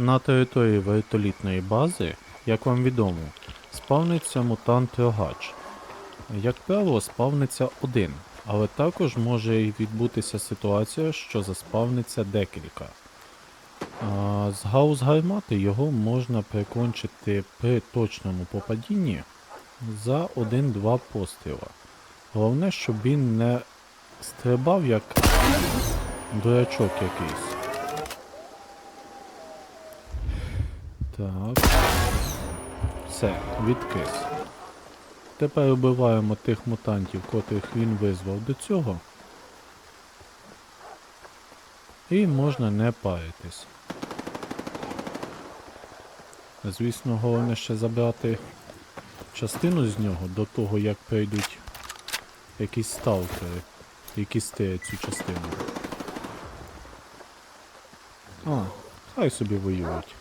На території вертолітної бази, як вам відомо, спавниться мутант рогач. Як правило, спавниться один, але також може і відбутися ситуація, що заспавниться декілька. А, з гаус гармати його можна прикончити при точному попадінні за 1-2 постріла. Головне, щоб він не стрибав як дурачок якийсь. Так. Все, відкис. Тепер убиваємо тих мутантів, котрих він визвав до цього. І можна не паритись. Звісно, головне ще забрати частину з нього до того, як прийдуть якісь сталкери, які стирять цю частину. А, хай собі воюють.